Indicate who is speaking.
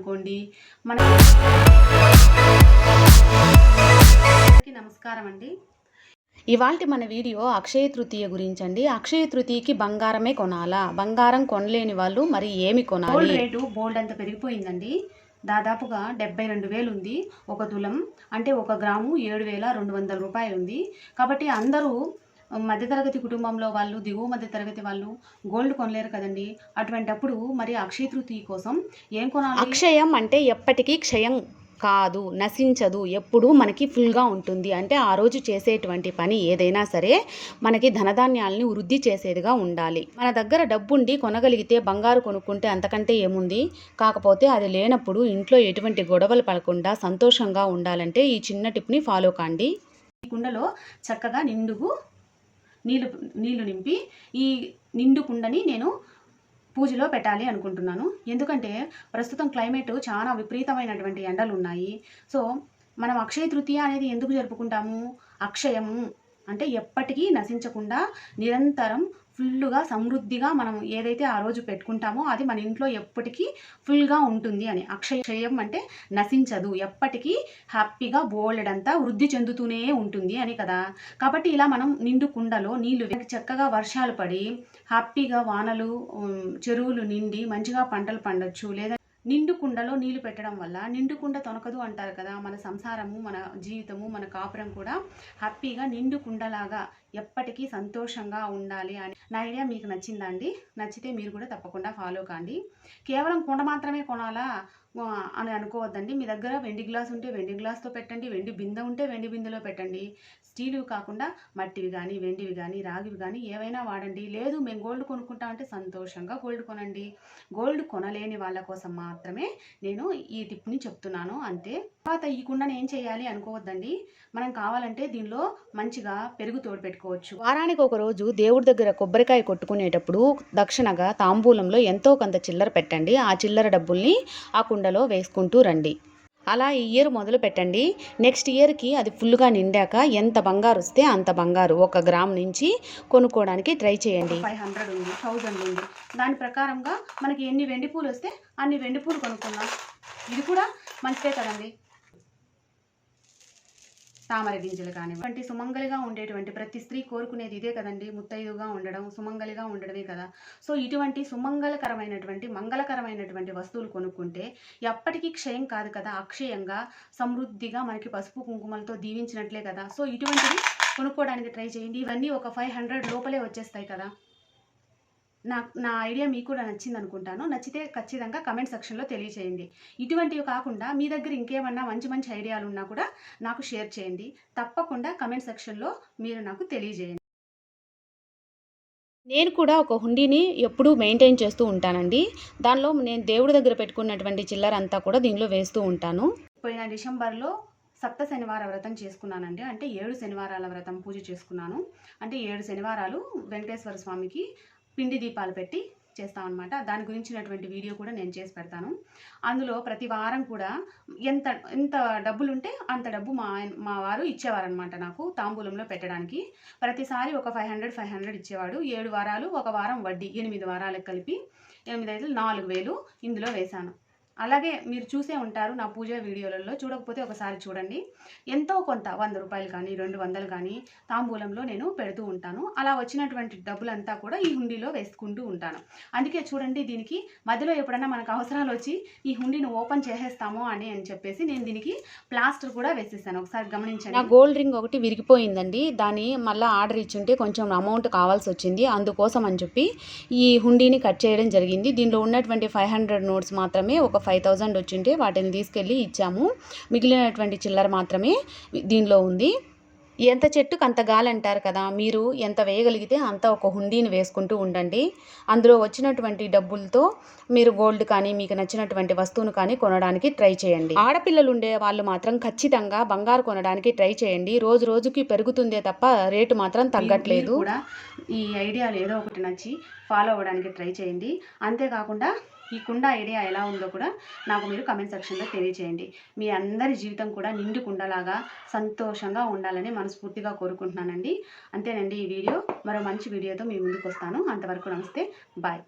Speaker 1: అనుకోండి. మన నమస్కారం అండి. ఇవాళ మన వీడియో అక్షయ తృతీయ గురించి అండి అక్షయ తృతీయకి బంగారమే కొనాలా? బంగారం కొనలేని వాళ్ళు మరి ఏమి కొనాలి? గోల్డ్ రేటు బోల్డ్ అంత పెరిగిపోయిందండి. దాదాపుగా డెబ్బై రెండు వేలు ఉంది ఒక తులం. అంటే ఒక గ్రాము ఏడు వేల రెండు వందల రూపాయలు ఉంది కాబట్టి అందరూ మధ్యతరగతి కుటుంబంలో వాళ్ళు దిగువ మధ్యతరగతి వాళ్ళు గోల్డ్ కొనలేరు కదండి. అటువంటప్పుడు మరి అక్షయ తృతీయ కోసం ఏం కొనాలి? అక్షయం అంటే ఎప్పటికీ క్షయం కాదు నశించదు ఎప్పుడూ మనకి ఫుల్గా ఉంటుంది. అంటే ఆ రోజు చేసేటువంటి పని ఏదైనా సరే మనకి ధనధాన్యాలని వృద్ధి చేసేదిగా ఉండాలి. మన దగ్గర డబ్బుండి కొనగలిగితే బంగారు కొనుక్కుంటే అంతకంటే ఏముంది? కాకపోతే అది లేనప్పుడు ఇంట్లో ఎటువంటి గొడవలు పడకుండా సంతోషంగా ఉండాలంటే ఈ చిన్న టిప్ని ఫాలో కాండి. ఈ కుండలో చక్కగా నిండుగు నీళ్ళు నీళ్ళు నింపి ఈ నిండు కుండని నేను పూజలో పెట్టాలి అనుకుంటున్నాను. ఎందుకంటే ప్రస్తుతం క్లైమేట్ చాలా విపరీతమైనటువంటి ఎండలు ఉన్నాయి సో మనం అక్షయ తృతీయ అనేది ఎందుకు జరుపుకుంటాము? అక్షయము అంటే ఎప్పటికీ నశించకుండా నిరంతరం ఫుల్గా సమృద్ధిగా మనం ఏదైతే ఆ రోజు పెట్టుకుంటామో అది మన ఇంట్లో ఎప్పటికీ ఫుల్గా ఉంటుంది అని. అక్షయం అంటే నశించదు. ఎప్పటికీ హ్యాపీగా బోలెడంతా వృద్ధి చెందుతూనే ఉంటుంది అని కదా. కాబట్టి ఇలా మనం నిండు కుండలో నీళ్ళు చక్కగా వర్షాలు పడి హ్యాపీగా వానలు చెరువులు నిండి మంచిగా పంటలు పండొచ్చు. లేదా నిండు కుండలో నీళ్ళు పెట్టడం వల్ల నిండు కుండ తొనకదు అంటారు కదా. మన సంసారము మన జీవితము మన కాపురం కూడా హ్యాపీగా నిండు కుండలాగా ఎప్పటికీ సంతోషంగా ఉండాలి అని నా ఐడియా మీకు నచ్చిందండి. నచ్చితే మీరు కూడా తప్పకుండా ఫాలో కాండి. కేవలం కుండ మాత్రమే కొనాలా? అని అనుకోవద్దండి. మీ దగ్గర వెండి గ్లాస్ ఉంటే వెండి గ్లాస్తో పెట్టండి వెండి బిందె ఉంటే వెండి బిందెలో పెట్టండి. స్టీలు కాకుండా మట్టివి కానీ వెండివి కానీ రాగివి కానీ ఏవైనా వాడండి. లేదు మేము గోల్డ్ కొనుక్కుంటా అంటే సంతోషంగా గోల్డ్ కొనండి. గోల్డ్ కొనలేని వాళ్ళ కోసం మాత్రమే నేను ఈ టిప్ని చెప్తున్నాను. అంతే తర్వాత ఈ కుండను ఏం చేయాలి అనుకోవద్దండి. మనం కావాలంటే దీనిలో మంచిగా పెరుగు తోడు పెట్టుకోవచ్చు. వారానికి ఒక రోజు దేవుడి దగ్గర కొబ్బరికాయ కొట్టుకునేటప్పుడు దక్షిణగా తాంబూలంలో ఎంతో కొంత చిల్లర పెట్టండి. ఆ చిల్లర డబ్బుల్ని ఆ కుండలో వేసుకుంటూ రండి. అలా ఈ ఇయర్ మొదలు పెట్టండి. నెక్స్ట్ ఇయర్కి అది ఫుల్గా నిండాక ఎంత బంగారు వస్తే అంత బంగారు ఒక గ్రామ్ నుంచి కొనుక్కోవడానికి ట్రై చేయండి. ఫైవ్ హండ్రెడ్ ఉంది థౌజండ్ ఉంది. దాని ప్రకారంగా మనకి ఎన్ని వెండి పూలు వస్తే అన్ని వెండి పూలు కొనుక్కుందాం ఇది కూడా మంచిదే కదండి. తామర గింజలు కానివ్వండి. సుమంగలిగా ఉండేటువంటి ప్రతి స్త్రీ కోరుకునేది ఇదే కదండి. ముత్తైదుగా ఉండడం సుమంగలిగా ఉండడమే కదా. సో ఇటువంటి సుమంగళకరమైనటువంటి మంగళకరమైనటువంటి వస్తువులు కొనుక్కుంటే ఎప్పటికీ క్షయం కాదు కదా. అక్షయంగా సమృద్ధిగా మనకి పసుపు కుంకుమలతో దీవించినట్లే కదా. సో ఇటువంటివి కొనుక్కోవడానికి ట్రై చేయండి. ఇవన్నీ ఒక ఫైవ్ హండ్రెడ్ లోపలే వచ్చేస్తాయి కదా. నా నా ఐడియా మీకు కూడా నచ్చింది అనుకుంటాను నచ్చితే ఖచ్చితంగా కమెంట్ సెక్షన్లో తెలియచేయండి. ఇటువంటివి కాకుండా మీ దగ్గర ఇంకేమన్నా మంచి మంచి ఐడియాలు ఉన్నా కూడా నాకు షేర్ చేయండి. తప్పకుండా కమెంట్ సెక్షన్లో మీరు నాకు తెలియజేయండి. నేను కూడా ఒక హుండీని ఎప్పుడూ మెయింటైన్ చేస్తూ ఉంటానండి. దానిలో నేను దేవుడి దగ్గర పెట్టుకున్నటువంటి చిల్లర అంతా కూడా దీనిలో వేస్తూ ఉంటాను. పోయిన డిసెంబర్లో సప్త శనివార వ్రతం చేసుకున్నానండి. అంటే ఏడు శనివారాల వ్రతం పూజ చేసుకున్నాను. అంటే ఏడు శనివారాలు వెంకటేశ్వర స్వామికి పిండి దీపాలు పెట్టి చేస్తామన్నమాట. దాని గురించినటువంటి వీడియో కూడా నేను చేసి పెడతాను. అందులో ప్రతి వారం కూడా ఎంత ఎంత డబ్బులు ఉంటే అంత డబ్బు మా మా వారు ఇచ్చేవారనమాట నాకు తాంబూలంలో పెట్టడానికి. ప్రతిసారి ఒక ఫైవ్ హండ్రెడ్ ఫైవ్ హండ్రెడ్ ఇచ్చేవాడు. ఏడు వారాలు ఒక వారం వడ్డీ ఎనిమిది వారాలకు కలిపి ఎనిమిది ఐదు నాలుగు వేలు ఇందులో వేశాను. అలాగే మీరు చూసే ఉంటారు నా పూజ వీడియోలలో. చూడకపోతే ఒకసారి చూడండి. ఎంతో కొంత వంద రూపాయలు కానీ రెండు వందలు కానీ తాంబూలంలో నేను పెడుతూ ఉంటాను. అలా వచ్చినటువంటి డబ్బులంతా కూడా ఈ హుండీలో వేసుకుంటూ ఉంటాను. అందుకే చూడండి దీనికి మధ్యలో ఎప్పుడైనా మనకు అవసరాలు వచ్చి ఈ హుండీని ఓపెన్ చేసేస్తామో అని అని చెప్పేసి నేను దీనికి ప్లాస్టర్ కూడా వేసేసాను. ఒకసారి గమనించండి. నా గోల్డ్ రింగ్ ఒకటి విరిగిపోయిందండి. దాన్ని మళ్ళీ ఆర్డర్ ఇచ్చుంటే కొంచెం అమౌంట్ కావాల్సి వచ్చింది. అందుకోసం అని చెప్పి ఈ హుండీని కట్ చేయడం జరిగింది. దీనిలో ఉన్నటువంటి ఫైవ్ హండ్రెడ్ నోట్స్ మాత్రమే ఒక ఫైవ్ థౌజండ్ వచ్చింటే వాటిని తీసుకెళ్ళి ఇచ్చాము. మిగిలినటువంటి చిల్లర మాత్రమే దీనిలో ఉంది. ఎంత చెట్టుకు అంత గాలి అంటారు కదా మీరు ఎంత వేయగలిగితే అంత ఒక హుండీని వేసుకుంటూ ఉండండి. అందులో వచ్చినటువంటి డబ్బులతో మీరు గోల్డ్ కానీ మీకు నచ్చినటువంటి వస్తువును కానీ కొనడానికి ట్రై చేయండి. ఆడపిల్లలు ఉండే వాళ్ళు మాత్రం ఖచ్చితంగా బంగారు కొనడానికి ట్రై చేయండి. రోజు రోజుకి పెరుగుతుందే తప్ప రేటు మాత్రం తగ్గట్లేదు. కూడా ఈ ఐడియాలు ఏదో ఒకటి నచ్చి ఫాలో అవ్వడానికి ట్రై చేయండి. అంతేకాకుండా ఈ కుండ ఐడియా ఎలా ఉందో కూడా నాకు మీరు కమెంట్ సెక్షన్లో తెలియజేయండి మీ అందరి జీవితం కూడా నిండు కుండలాగా సంతోషంగా ఉండాలని మనస్ఫూర్తిగా కోరుకుంటున్నానండి. అంతేనండి ఈ వీడియో. మరో మంచి వీడియోతో మీ ముందుకు వస్తాను అంతవరకు నమస్తే. బాయ్.